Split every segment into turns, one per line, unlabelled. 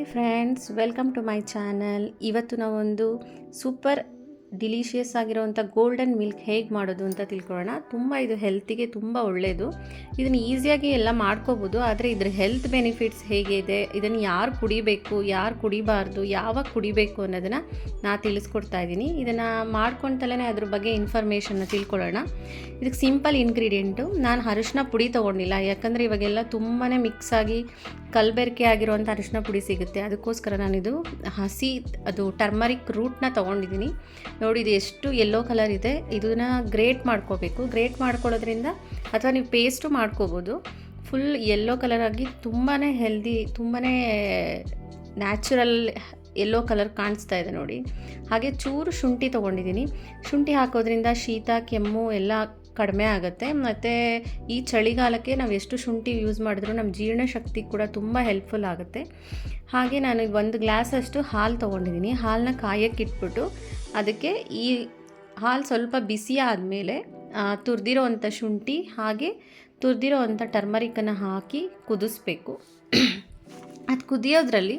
Hi friends welcome to my channel. ಇವತ್ತು ನಾವೊಂದು super delicious ಆಗಿರೋವಂಥ ಗೋಲ್ಡನ್ ಮಿಲ್ಕ್ ಹೇಗೆ ಮಾಡೋದು ಅಂತ ತಿಳ್ಕೊಳ್ಳೋಣ. ತುಂಬ ಇದು ಹೆಲ್ತಿಗೆ ತುಂಬ ಒಳ್ಳೆಯದು ಇದನ್ನು ಈಸಿಯಾಗಿ ಎಲ್ಲ ಮಾಡ್ಕೋಬೋದು, ಆದರೆ ಇದ್ರ ಹೆಲ್ತ್ ಬೆನಿಫಿಟ್ಸ್ ಹೇಗಿದೆ ಇದನ್ನು ಯಾರು ಕುಡಿಬೇಕು, ಯಾರು ಕುಡಿಬಾರ್ದು, ಯಾವಾಗ ಕುಡಿಬೇಕು ಅನ್ನೋದನ್ನು ನಾ ತಿಳಿಸ್ಕೊಡ್ತಾ ಇದ್ದೀನಿ. ಇದನ್ನು ಮಾಡ್ಕೊಳ್ತಲೇ ಅದ್ರ ಬಗ್ಗೆ ಇನ್ಫಾರ್ಮೇಷನ್ನ ತಿಳ್ಕೊಳ್ಳೋಣ. ಇದಕ್ಕೆ ಸಿಂಪಲ್ ಇನ್ಗ್ರೀಡಿಯೆಂಟು ನಾನು ಅರಿಶಿನ ಪುಡಿ ತೊಗೊಂಡಿಲ್ಲ. ಯಾಕಂದರೆ ಇವಾಗೆಲ್ಲ ತುಂಬಾ ಮಿಕ್ಸ್ ಆಗಿ ಕಲಬೆರಕೆ ಆಗಿರುವಂಥ ಅರಿಶಿನ ಪುಡಿ ಸಿಗುತ್ತೆ. ಅದಕ್ಕೋಸ್ಕರ ನಾನಿದು ಹಸಿ, ಅದು ಟರ್ಮರಿಕ್ ರೂಟ್ನ ತೊಗೊಂಡಿದ್ದೀನಿ. ನೋಡಿ, ಇದು ಎಷ್ಟು ಯೆಲ್ಲೋ ಕಲರ್ ಇದೆ. ಇದನ್ನು ಗ್ರೇಟ್ ಮಾಡ್ಕೋಬೇಕು. ಗ್ರೇಟ್ ಮಾಡ್ಕೊಳ್ಳೋದ್ರಿಂದ ಅಥವಾ ನೀವು ಪೇಸ್ಟು ಮಾಡ್ಕೋಬೋದು. ಫುಲ್ ಯೆಲ್ಲೋ ಕಲರ್ ಆಗಿ ತುಂಬಾ ಹೆಲ್ದಿ ತುಂಬಾ ನ್ಯಾಚುರಲ್ ಯೆಲ್ಲೋ ಕಲರ್ ಕಾಣಿಸ್ತಾ ಇದೆ ನೋಡಿ. ಹಾಗೆ ಚೂರು ಶುಂಠಿ ತೊಗೊಂಡಿದ್ದೀನಿ. ಶುಂಠಿ ಹಾಕೋದ್ರಿಂದ ಶೀತ, ಕೆಮ್ಮು ಎಲ್ಲ ಕಡಿಮೆ ಆಗುತ್ತೆ. ಮತ್ತು ಈ ಚಳಿಗಾಲಕ್ಕೆ ನಾವು ಎಷ್ಟು ಶುಂಠಿ ಯೂಸ್ ಮಾಡಿದ್ರೂ ನಮ್ಮ ಜೀರ್ಣಶಕ್ತಿ ಕೂಡ ತುಂಬ ಹೆಲ್ಪ್ಫುಲ್ ಆಗುತ್ತೆ. ಹಾಗೆ ನಾನು ಒಂದು ಗ್ಲಾಸಷ್ಟು ಹಾಲು ತೊಗೊಂಡಿದ್ದೀನಿ. ಹಾಲನ್ನ ಕಾಯಕ್ಕೆ ಇಟ್ಬಿಟ್ಟು ಅದಕ್ಕೆ ಈ ಹಾಲು ಸ್ವಲ್ಪ ಬಿಸಿ ಆದಮೇಲೆ ತುರಿದಿರೋ ಅಂಥ ಶುಂಠಿ ಹಾಗೆ ತುರಿದಿರೋ ಅಂಥ ಟರ್ಮರಿಕನ್ನು ಹಾಕಿ ಕುದಿಸ್ಬೇಕು. ಕುದಿಯೋದ್ರಲ್ಲಿ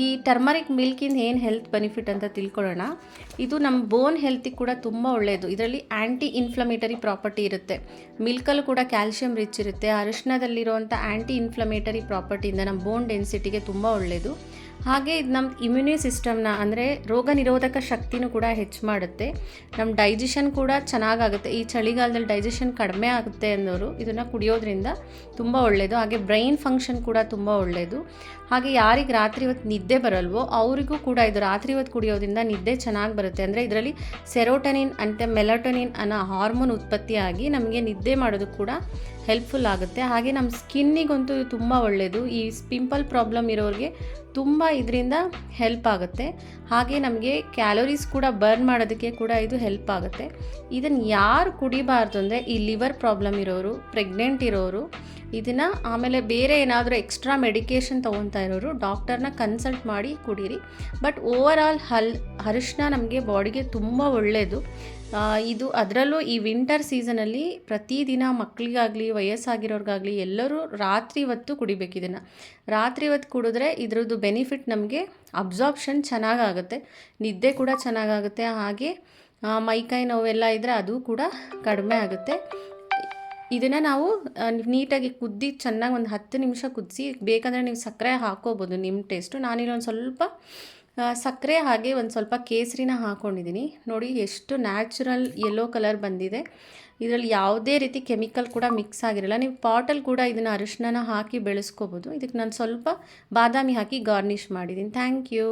ಈ ಟರ್ಮರಿಕ್ ಮಿಲ್ಕಿಂದ ಏನು ಹೆಲ್ತ್ ಬೆನಿಫಿಟ್ ಅಂತ ತಿಳ್ಕೊಳ್ಳೋಣ. ಇದು ನಮ್ಮ ಬೋನ್ ಹೆಲ್ತಿಗೆ ಕೂಡ ತುಂಬ ಒಳ್ಳೆಯದು ಇದರಲ್ಲಿ ಆ್ಯಂಟಿ ಇನ್ಫ್ಲಮೇಟರಿ ಪ್ರಾಪರ್ಟಿ ಇರುತ್ತೆ ಮಿಲ್ಕಲ್ಲೂ ಕೂಡ ಕ್ಯಾಲ್ಶಿಯಂ ರಿಚ್ ಇರುತ್ತೆ. ಅರಿಶಿನದಲ್ಲಿರುವಂಥ ಆ್ಯಂಟಿ ಇನ್ಫ್ಲಮೇಟರಿ ಪ್ರಾಪರ್ಟಿಯಿಂದ ನಮ್ಮ ಬೋನ್ ಡೆನ್ಸಿಟಿಗೆ ತುಂಬ ಒಳ್ಳೆಯದು ಹಾಗೆ ಇದು ನಮ್ಮ ಇಮ್ಯುನಿ ಸಿಸ್ಟಮ್ನ ಅಂದರೆ ರೋಗ ನಿರೋಧಕ ಶಕ್ತಿನೂ ಕೂಡ ಹೆಚ್ಚು ಮಾಡುತ್ತೆ. ನಮ್ಮ ಡೈಜೆಷನ್ ಕೂಡ ಚೆನ್ನಾಗಾಗುತ್ತೆ. ಈ ಚಳಿಗಾಲದಲ್ಲಿ ಡೈಜೆಷನ್ ಕಡಿಮೆ ಆಗುತ್ತೆ ಅನ್ನೋರು ಇದನ್ನು ಕುಡಿಯೋದ್ರಿಂದ ತುಂಬ ಒಳ್ಳೆಯದು ಹಾಗೆ ಬ್ರೈನ್ ಫಂಕ್ಷನ್ ಕೂಡ ತುಂಬ ಒಳ್ಳೆಯದು ಹಾಗೆ ಯಾರಿಗೆ ರಾತ್ರಿ ಹೊತ್ತು ನಿದ್ದೆ ಬರಲ್ವೋ ಅವರಿಗೂ ಕೂಡ ಇದು ರಾತ್ರಿ ಇವತ್ತು ಕುಡಿಯೋದ್ರಿಂದ ನಿದ್ದೆ ಚೆನ್ನಾಗಿ ಬರುತ್ತೆ. ಅಂದರೆ ಇದರಲ್ಲಿ ಸೆರೋಟನಿನ್ ಅಂತ ಮೆಲಟೊನಿನ್ ಅನ್ನೋ ಹಾರ್ಮೋನ್ ಉತ್ಪತ್ತಿಯಾಗಿ ನಮಗೆ ನಿದ್ದೆ ಮಾಡೋದಕ್ಕೆ ಕೂಡ ಹೆಲ್ಪ್ಫುಲ್ ಆಗುತ್ತೆ. ಹಾಗೆ ನಮ್ಮ ಸ್ಕಿನ್ನಿಗಂತೂ ತುಂಬ ಒಳ್ಳೆಯದು ಈ ಪಿಂಪಲ್ ಪ್ರಾಬ್ಲಮ್ ಇರೋರಿಗೆ ತುಂಬ ಇದರಿಂದ ಹೆಲ್ಪ್ ಆಗುತ್ತೆ. ಹಾಗೆ ನಮಗೆ ಕ್ಯಾಲೋರೀಸ್ ಕೂಡ ಬರ್ನ್ ಮಾಡೋದಕ್ಕೆ ಕೂಡ ಇದು ಹೆಲ್ಪ್ ಆಗುತ್ತೆ. ಇದನ್ನು ಯಾರು ಕುಡಿಬಾರ್ದು ಅಂದರೆ ಈ ಲಿವರ್ ಪ್ರಾಬ್ಲಮ್ ಇರೋರು ಪ್ರೆಗ್ನೆಂಟ್ ಇರೋರು ಇದನ್ನು ಆಮೇಲೆ ಬೇರೆ ಏನಾದರೂ ಎಕ್ಸ್ಟ್ರಾ ಮೆಡಿಕೇಷನ್ ತೊಗೊತಾ ಇರೋರು ಡಾಕ್ಟರ್ನ ಕನ್ಸಲ್ಟ್ ಮಾಡಿ ಕುಡೀರಿ. ಬಟ್ ಓವರ್ ಆಲ್ ಹಲ್ ಅರಿಶಿನ ನಮಗೆ ಬಾಡಿಗೆ ತುಂಬ ಒಳ್ಳೆಯದು ಇದು ಅದರಲ್ಲೂ ಈ ವಿಂಟರ್ ಸೀಸನಲ್ಲಿ ಪ್ರತಿದಿನ ಮಕ್ಕಳಿಗಾಗಲಿ ವಯಸ್ಸಾಗಿರೋರಿಗಾಗಲಿ ಎಲ್ಲರೂ ರಾತ್ರಿ ಹೊತ್ತು ಕುಡಿಬೇಕು ಇದನ್ನು. ರಾತ್ರಿ ಹೊತ್ತು ಕುಡಿದ್ರೆ ಇದರದ್ದು ಬೆನಿಫಿಟ್ ನಮಗೆ ಅಬ್ಸಾರ್ಪ್ಷನ್ ಚೆನ್ನಾಗಾಗುತ್ತೆ. ನಿದ್ದೆ ಕೂಡ ಚೆನ್ನಾಗಾಗುತ್ತೆ. ಹಾಗೆ ಮೈಕೈ ನೋವೆಲ್ಲ ಇದ್ದರೆ ಅದು ಕೂಡ ಕಡಿಮೆ ಆಗುತ್ತೆ. ಇದನ್ನು ನಾವು ನೀಟಾಗಿ ಕುದ್ದಿ, ಚೆನ್ನಾಗಿ ಒಂದು ಹತ್ತು ನಿಮಿಷ ಕುದಿಸಿ, ಬೇಕಂದರೆ ನೀವು ಸಕ್ಕರೆ ಹಾಕೋಬೋದು ನಿಮ್ಮ ಟೇಸ್ಟು ನಾನಿಲ್ಲೊಂದು ಸ್ವಲ್ಪ ಸಕ್ಕರೆ ಹಾಗೆ ಒಂದು ಸ್ವಲ್ಪ ಕೇಸರಿನ ಹಾಕ್ಕೊಂಡಿದ್ದೀನಿ ನೋಡಿ ಎಷ್ಟು ನ್ಯಾಚುರಲ್ ಯೆಲ್ಲೋ ಕಲರ್ ಬಂದಿದೆ. ಇದರಲ್ಲಿ ಯಾವುದೇ ರೀತಿ ಕೆಮಿಕಲ್ ಕೂಡ ಮಿಕ್ಸ್ ಆಗಿರಲ್ಲ. ನೀವು ಪಾಟಲ್ಲಿ ಕೂಡ ಇದನ್ನು ಅರಿಶಿನ ಹಾಕಿ ಬೆಳೆಸ್ಕೋಬೋದು. ಇದಕ್ಕೆ ನಾನು ಸ್ವಲ್ಪ ಬಾದಾಮಿ ಹಾಕಿ ಗಾರ್ನಿಷ್ ಮಾಡಿದ್ದೀನಿ ಥ್ಯಾಂಕ್ ಯು